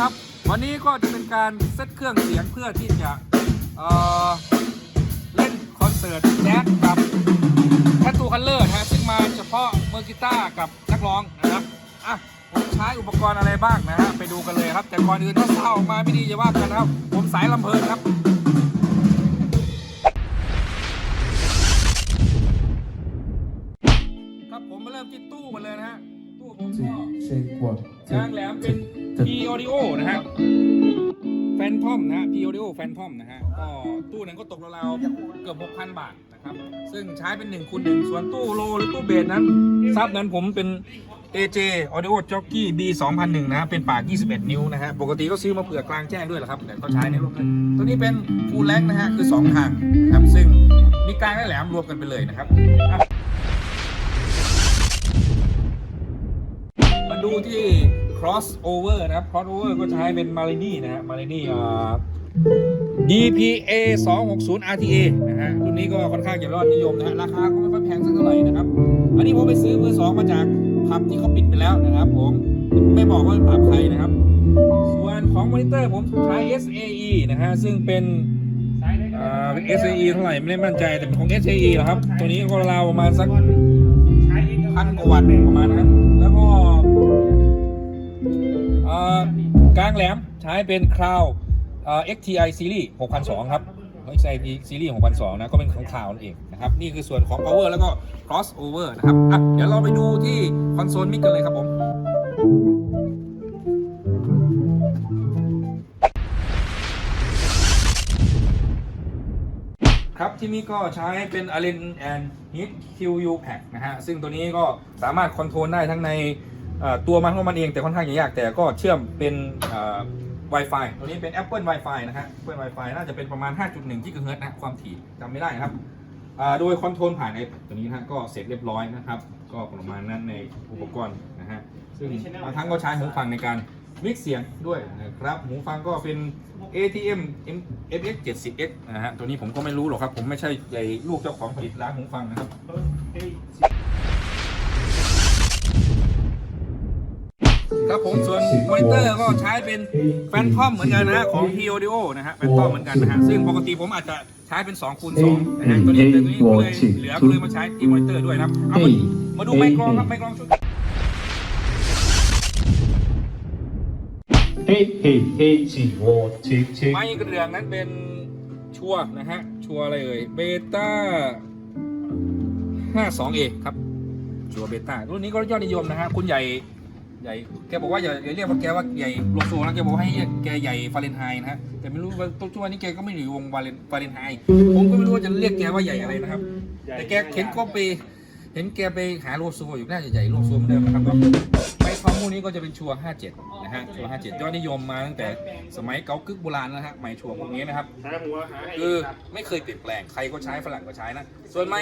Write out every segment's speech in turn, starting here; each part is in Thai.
ครับ วันนี้ก็จะเป็นการเซตเครื่องเสียงเพื่อที่จะเเล่นคอนเสิร์ตแจ๊สกับแททูคัลเลอร์นะฮะซึ่งมาเฉพาะเมือกีต้าร์กับนักร้องนะครับอะผมใช้อุปกรณ์อะไรบ้างนะฮะไปดูกันเลยครับ แต่ก่อนอื่นถ้าเศร้าออกมาไม่ดีอย่าว่ากันนะครับ ผมสายลำเพลินครับครับผมมาเริ่มที่ตู้กันเลยนะฮะ ตู้ผมก็เช็คว่ายางแหลมเป็น P Audio นะฮะแฟนทอมนะฮะ P Audio แฟนทอมนะฮะก็ตู้นั้นก็ตกราวๆเกือบ 6,000 บาทนะครับ ซึ่งใช้เป็น1คูณ1ส่วนตู้โลหรือตู้เบสนั้นซับนั้นผมเป็น AJ Audio Jockey B 2001นะฮะเป็นปาก 21 นิ้วนะฮะปกติก็ซื้อมาเผื่อกลางแจ้งด้วยแหละครับแต่ก็ใช้ในรูปนั้นตัวนี้เป็นฟูลแลงนะฮะคือ 2 ทางนะครับซึ่งมีกลางและแหลมรวมกันไปเลยนะครับ ดูที่ crossover นะครับ crossover ก็ใช้เป็น m a r i n i นะฮะ m a r i n i อ่า DPA 260 RTA นะฮะ รุ่นนี้ก็ค่อนข้างจะยอดนิยมนะฮะ ราคาก็ไม่ค่อยแพงสักเท่าไหร่นะครับ อันนี้ผมไปซื้อมือสองมาจากผับที่เขาปิดไปแล้วนะครับผม ไม่บอกว่าเป็นผับใครนะครับ ส่วนของมอนิเตอร์ผมใช้ SAE นะฮะ ซึ่งเป็นอ่าเป็น SAE เท่าไหร่ไม่ได้มั่นใจแต่เป็นของ SAE เหรอครับ ตัวนี้ก็ราวประมาณสักพันกว่าวัตต์ประมาณนั้น กลางแหลมใช้เป็นคราวเอ่อ XTI Series 6002ครับ XTI Series 6002นะก็เป็นของคราวนั่นเองนะครับนี่คือส่วนของ power แล้วก็ crossover นะครับอะเดี๋ยวเราไปดูที่คอนโซลมิกกันเลยครับผมครับที่นี่ก็ใช้เป็น Allen and Heat QU Pack นะฮะ ซึ่งตัวนี้ก็สามารถคอนโทรลได้ทั้งใน ตัวมันของมันเองแต่ค่อนข้างจะยากแต่ก็เชื่อมเป็น Wi-Fi ตัวนี้เป็น Apple Wi-Fi นะฮะ Apple Wi-Fi น่าจะเป็นประมาณ 5.1 GHz นะความถี่จำไม่ได้นะครับโดยคอนโทรลผ่านไอตัวนี้นะก็เสร็จเรียบร้อยนะครับ ก็ประมาณนั้นในอุปกรณ์นะฮะ ซึ่งบางครั้งก็ใช้หูฟังในการมิกเสียงด้วยนะครับหูฟังก็เป็น ATM FX 70X นะฮะ ตัวนี้ผมก็ไม่รู้หรอกครับ ผมไม่ใช่ใหญ่ลูกเจ้าของผลิตร้านหูฟังนะครับ ครับผมส่วนมอนิเตอร์ก็ใช้เป็นแฟนทอมเหมือนกันนะฮะของ P Audio นะฮะแฟนทอมเหมือนกันนะฮะซึ่งปกติผมอาจจะใช้เป็น2คูณ2นะฮะตัวนี้ตัวนี้ก็เลยเหลือก็เลยมาใช้ที่มอนิเตอร์ด้วยนะครับเอามามาดูไมค์กรองครับไมค์กรองชุด เฮ้เฮ้เฮ้จีวอเช็คเช็คไม้กระเดื่องนั้นเป็นชัวร์นะฮะ ชัวร์อะไรเอ่ยเบต้า 52A ครับชัวร์เบต้ารุ่นนี้ก็ยอดนิยมนะฮะ คุณใหญ่ ใหญ่แกบอกว่าอย่าอย่าเรียกว่าแกว่าใหญ่โลโซนะแกบอกว่าให้เรียกแกใหญ่ฟาเรนไฮต์นะฮะแต่ไม่รู้ว่าตัวช่วงนี้แกก็ไม่อยู่วงฟาเรนฟาเรนไฮต์ผมก็ไม่รู้ว่าจะเรียกแกว่าใหญ่อะไรนะครับ แต่แกเห็นก็ไปเห็นแกไปหาโลโซอยู่น่าจะใหญ่โลโซเหมือนเดิมนะครับแล้วไม้ทอมพวกนี้ก็จะเป็นชัวร์57 นะฮะชัวร์57 ยอดนิยมมาตั้งแต่สมัยเก่ากึกโบราณแล้วนะฮะไม้ชัวร์พวกนี้นะครับหาหัวหาให้คือไม่เคยเปลี่ยนแปลงใครก็ใช้ฝรั่งก็ใช้นะส่วนไม้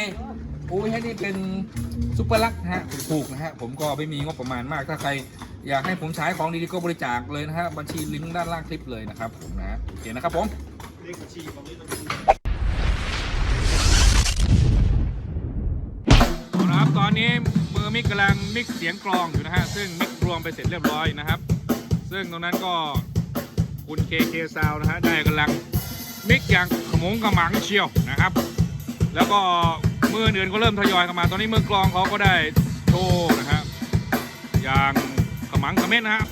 ปูให้นี่เป็นซุปเปอร์ลักนะฮะถูกนะฮะผมก็ไม่มีงบประมาณมากถ้าใครอยากให้ผมใช้ของดีๆก็บริจาคเลยนะฮะบัญชีลิงก์ด้านล่างคลิปเลยนะครับผมนะโอเคนะครับผมเลขบัญชีของนี้ครับตอนนี้มือมิกกำลังมิกเสียงกลองอยู่นะฮะซึ่งมิกรวมไปเสร็จเรียบร้อยนะครับ ซึ่งตรงนั้นก็คุณเคเคซาวนะฮะได้กำลังมิกอย่างขมงกระหมังเชียวนะครับ แล้วก็ มืออื่นก็เริ่มทยอยเข้ามา ตอนนี้มือกลองเขาก็ได้โชว์นะครับอย่างขมังขมเม้นนะฮะ